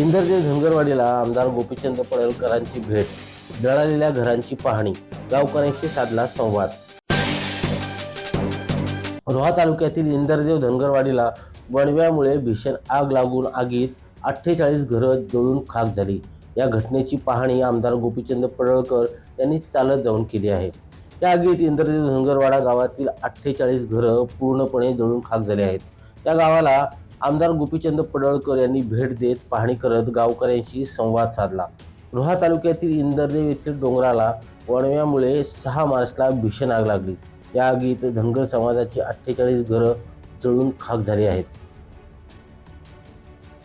इंदरदेव धनगरवाडीला आमदार गोपीचंद पडळकरांची भेट जळालेल्या घरांची पाहणी गावकऱ्यांशी साधला संवाद. रोहा तालुक्यातील इंदरदेव धनगरवाडीला वणव्यामुळे भीषण आग लागून आगीत अठ्ठेचाळीस घरं जळून खाक झाली. या घटनेची पाहणी आमदार गोपीचंद पडळकर यांनी चालत जाऊन केली आहे. या आगीत इंद्रदेव धनगरवाडा गावातील अठ्ठेचाळीस घरं पूर्णपणे जळून खाक झाली आहेत. या गावाला आमदार गोपीचंद पडळकर यांनी भेट देत पाहणी करत गावकऱ्यांशी संवाद साधला. रोहा तालुक्यातील इंदरदेव येथील डोंगराला वणव्यामुळे सहा मार्चला भीषण आग लागली. या आगीत धनगर समाजाची अठ्ठेचाळीस घरं जळून खाक झाली आहेत.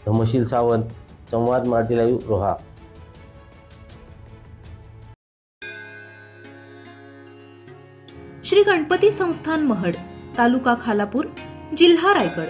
धमशील सावंत संवाद मराठी लाईव्ह रोहा. श्री गणपती संस्थान महड तालुका खालापूर जिल्हा रायगड.